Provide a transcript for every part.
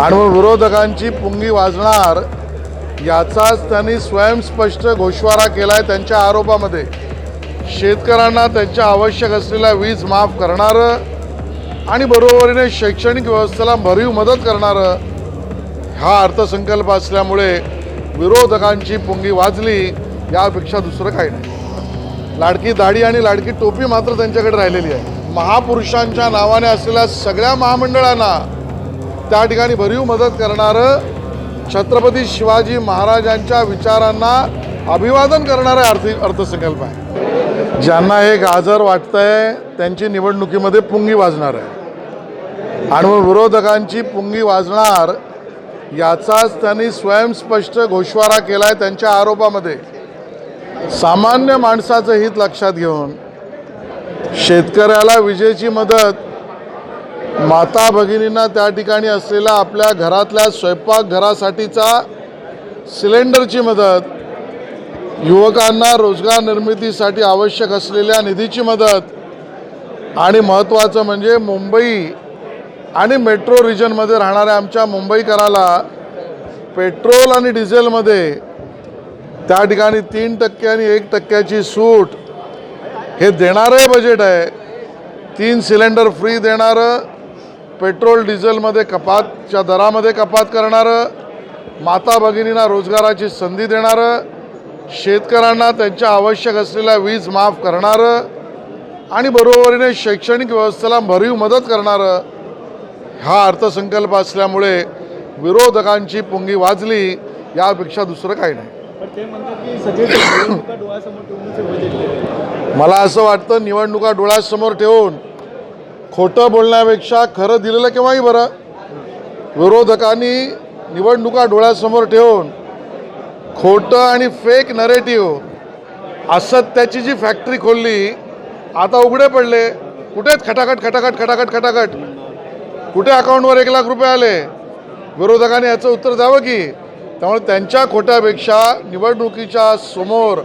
आणि मग विरोधकांची पुंगी वाजणार याचाच त्यांनी स्वयंस्पष्ट घोषवारा केला आहे त्यांच्या आरोपामध्ये. शेतकऱ्यांना त्यांच्या आवश्यक असलेल्या वीज माफ करणारं आणि बरोबरीने शैक्षणिक व्यवस्थेला भरीव मदत करणारं हा अर्थसंकल्प असल्यामुळे विरोधकांची पुंगी वाजली यापेक्षा दुसरं काही नाही. लाडकी दाढी आणि लाडकी टोपी मात्र त्यांच्याकडे राहिलेली आहे. महापुरुषांच्या नावाने असलेल्या सगळ्या महामंडळांना त्या ठिकाणी भरीव मदत करणारं छत्रपती शिवाजी महाराजांच्या विचारांना अभिवादन करणारा आर्थिक अर्थसंकल्प आहे. ज्यांना हे गाजर वाटतंय त्यांची निवडणुकीमध्ये पुंगी वाजणार आहे. आणि मग विरोधकांची पुंगी वाजणार याचाच त्यांनी स्वयंस्पष्ट घोषवारा केला आहे त्यांच्या आरोपामध्ये. सामान्य माणसाचं हित लक्षात घेऊन शेतकऱ्याला विजेची मदत माता भगिनींना त्या ठिकाणी असलेला आपल्या घरातल्या स्वयंपाकघरासाठीचा सिलेंडरची मदत युवकांना रोजगार निर्मितीसाठी आवश्यक असलेल्या निधीची मदत आणि महत्त्वाचं म्हणजे मुंबई आणि मेट्रो रिजनमध्ये राहणाऱ्या आमच्या मुंबईकराला पेट्रोल आणि डिझेलमध्ये त्या ठिकाणी तीन टक्के आणि एक टक्क्याची सूट हे देणारं बजेट आहे. तीन सिलेंडर फ्री देणारं पेट्रोल डिझेलमध्ये कपातच्या दरामध्ये कपात करणारं माता भगिनींना रोजगाराची संधी देणारं शेतकऱ्यांना त्यांच्या आवश्यक असलेल्या वीज माफ करणारं आणि बरोबरीने शैक्षणिक व्यवस्थेला भरीव मदत करणारं हा अर्थसंकल्प असल्यामुळे विरोधकांची पुंगी वाजली यापेक्षा दुसरं काही नाही. मला असं वाटतं निवडणुका डोळ्यासमोर ठेवून खोटं बोलण्यापेक्षा खरं दिलेलं केव्हाही बरं. विरोधकांनी निवडणुका डोळ्यासमोर ठेवून खोटं आणि फेक नरेटिव्ह असत्याची जी फॅक्टरी खोलली आता उघडे पडले. कुठेच खटाखट खटाखट खटाखट खटाखट? कुठे अकाउंटवर एक लाख रुपये आले? विरोधकांनी याचं उत्तर द्यावं की? त्यामुळे त्यांच्या खोट्यापेक्षा निवडणुकीच्या समोर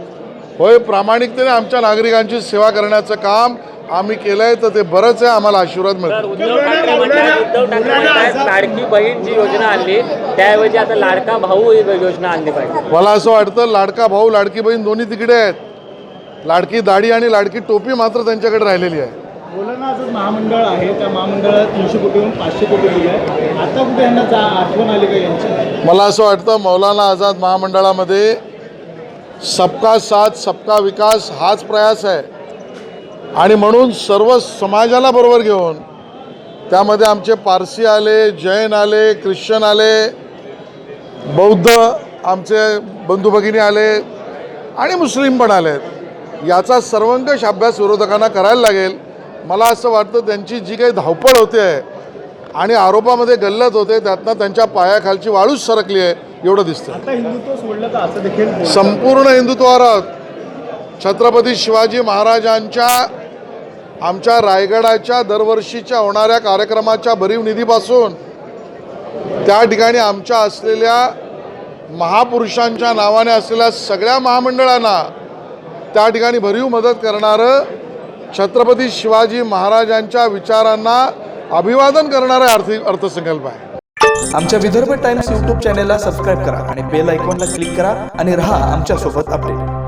होय प्रामाणिकतेने आमच्या नागरिकांची सेवा करण्याचं काम आम्ही केलं आहे तर ते बरंच आहे आम्हाला आशीर्वाद तर मिळतो उद्धव ठाकरे म्हणतात उद्धव ठाकरे म्हणतात लाडकी बहीण जी योजना आणली त्याऐवजी आता लाडका भाऊ ही योजना आणली पाहिजे. मला असं वाटतं लाडका भाऊ लाडकी बहीण दोन्ही तिकडे आहेत. लाडकी दाढी आणि लाडकी टोपी मात्र त्यांच्याकडे राहिलेली आहे. मौलाना आझाद महामंडळ आहे त्या महामंडळात तीनशे कोटीहून पाचशे कोटी दिले आता कुठे यांना जा आठवण आली का यांची? मला असं वाटतं मौलाना आझाद महामंडळामध्ये सबका साथ सबका विकास हाच प्रयास आहे. आणि म्हणून सर्व समाजाला बरोबर घेऊन त्यामध्ये आमचे पारसी आले जैन आले ख्रिश्चन आले बौद्ध आमचे बंधू भगिनी आले आणि मुस्लिम पण आलेत याचा सर्वंकष अभ्यास विरोधकांना करायला लागेल मला असं वाटतं त्यांची जी काही धावपळ होते आहे आणि आरोपामध्ये गल्लत होते त्यातनं त्यांच्या पायाखालची वाळूच सरकली आहे एवढं दिसतं हिंदुत्व. संपूर्ण हिंदुत्वावर आहोत. छत्रपती शिवाजी महाराजांच्या आमच्या रायगडाच्या दरवर्षीच्या होणाऱ्या कार्यक्रमाच्या भरीव निधीपासून त्या ठिकाणी आमच्या असलेल्या महापुरुषांच्या नावाने असलेल्या सगळ्या महामंडळांना त्या ठिकाणी भरीव मदत करणारं छत्रपती शिवाजी महाराजांच्या विचारांना अभिवादन करणारा आर्थिक अर्थसंकल्प आहे. आमच्या विदर्भ टाइम्स यूट्यूब चॅनेलला सबस्क्राईब करा आणि बेल आयकॉनला क्लिक करा आणि रहा आमच्यासोबत अपडेट.